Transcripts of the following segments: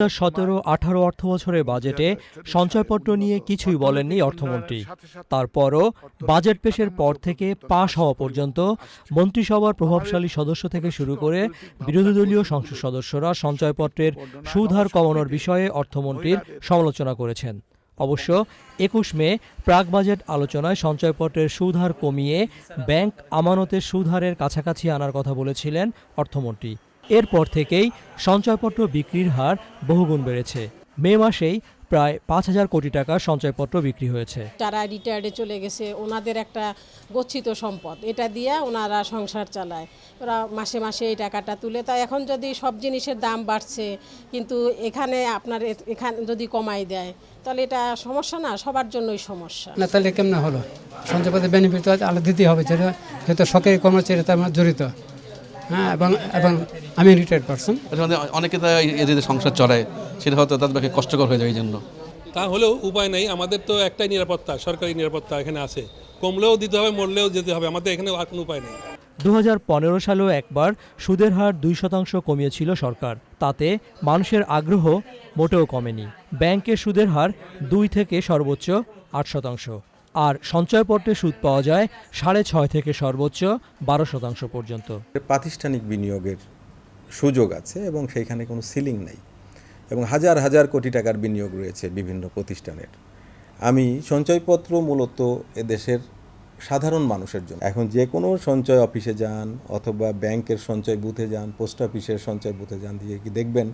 সতেরো, আঠারো অর্থ বছরের বাজেটে সঞ্চয়পত্র নিয়ে কিছুই বলেননি অর্থমন্ত্রী। তারপরও বাজেট পেশের পর থেকে পাশ হওয়া পর্যন্ত মন্ত্রিসভার প্রভাবশালী সদস্য থেকে শুরু করে বিরোধী দলীয় সংসদ সদস্যরা সঞ্চয়পত্রের সুদহার কমানোর বিষয়ে অর্থমন্ত্রীর সমালোচনা করেছেন। অবশ্য একুশ মে প্রাক বাজেট আলোচনায় সঞ্চয়পত্রের সুদহার কমিয়ে ব্যাংক আমানতের সুদহারের কাছাকাছি আনার কথা বলেছিলেন অর্থমন্ত্রী। এরপর থেকেই সঞ্চয়পত্র বিক্রির হার বহুগুণ বেড়েছে। মে মাসেই প্রায় পাঁচ হাজার কোটি টাকার সঞ্চয়পত্র বিক্রি হয়েছে। যারা রিটায়ার্ডে চলে গেছে ওনাদের একটা গচ্ছিত সম্পদ। এটা দিয়ে ওনারা সংসার চালায়। ওরা মাসে মাসে এই টাকাটা তুলে। তা এখন যদি সব জিনিসের দাম বাড়ছে কিন্তু এখানে আপনার এ- এখানে যদি কমাই দেয় তাহলে এটা সমস্যা না? সবার জন্যই সমস্যা। না তাহলে কেমন হলো? সঞ্চয়পত্রের বেনিফিট তো আলাদা দিতেই হবে। যেটা যেহেতু সরকারি কর্মচারী তার জড়িত। হ্যাঁ এবং এবং আমি রিটায়ার্ড পারসন মানে অনেকে তো এদের সংসার চড়ায় সেটা হয়তো তাদের পক্ষে কষ্টকর হয়ে যায় এই জন্য। তা হলেও উপায় নেই আমাদের তো একটাই নিরাপত্তা সরকারি নিরাপত্তা এখানে আছে। কমলেও দিতে হবে মরলেও যেতে হবে আমাদের এখানে আর কোনো উপায় নেই। দু সালেও একবার সুদের হার দুই শতাংশ কমিয়েছিল সরকার তাতে মানুষের আগ্রহ মোটেও কমেনি। ব্যাংকের সুদের হার দুই থেকে সর্বোচ্চ আট শতাংশ। আর সঞ্চয়পত্রে সুদ পাওয়া যায় সাড়ে ছয় থেকে সর্বোচ্চ বারো শতাংশ পর্যন্ত। প্রাতিষ্ঠানিক বিনিয়োগের সুযোগ আছে এবং সেইখানে কোনো সিলিং নেই এবং হাজার হাজার কোটি টাকার বিনিয়োগ রয়েছে বিভিন্ন প্রতিষ্ঠানের। আমি সঞ্চয়পত্র মূলত এদেশের সাধারণ মানুষের জন্য। এখন যে কোনো সঞ্চয় অফিসে যান অথবা ব্যাংকের সঞ্চয় বুথে যান, পোস্ট অফিসের সঞ্চয় বুথে যান, দিয়ে কি দেখবেন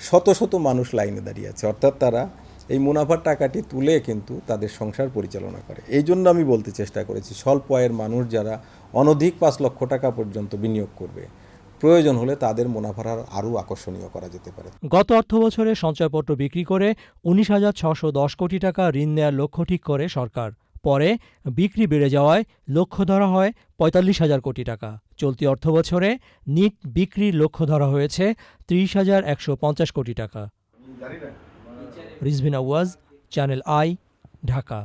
শত শত মানুষ লাইনে দাঁড়িয়ে আছে। অর্থাৎ তারা এই মুনাফার টাকাটি তুলে কিন্তু তাদের সংসার পরিচালনা করে। এই জন্য আমি বলতে চেষ্টা করেছি স্বল্প আয়ের মানুষ যারা অনধিক পাঁচ লক্ষ টাকা পর্যন্ত বিনিয়োগ করবে প্রয়োজন হলে তাদের মুনাফার হার আরও আকর্ষণীয় করা যেতে পারে। গত অর্থবছরে সঞ্চয়পত্র বিক্রি করে উনিশ হাজার ছশো দশ কোটি টাকা ঋণ নেয়ার লক্ষ্য ঠিক করে সরকার। পরে বিক্রি বেড়ে যাওয়ায় লক্ষ্য ধরা হয় পঁয়তাল্লিশ হাজার কোটি টাকা। চলতি অর্থবছরে নিট বিক্রির লক্ষ্য ধরা হয়েছে ত্রিশ হাজার একশো পঞ্চাশ কোটি টাকা। রিজভিন আওয়াজ চ্যানেল আই ঢাকা।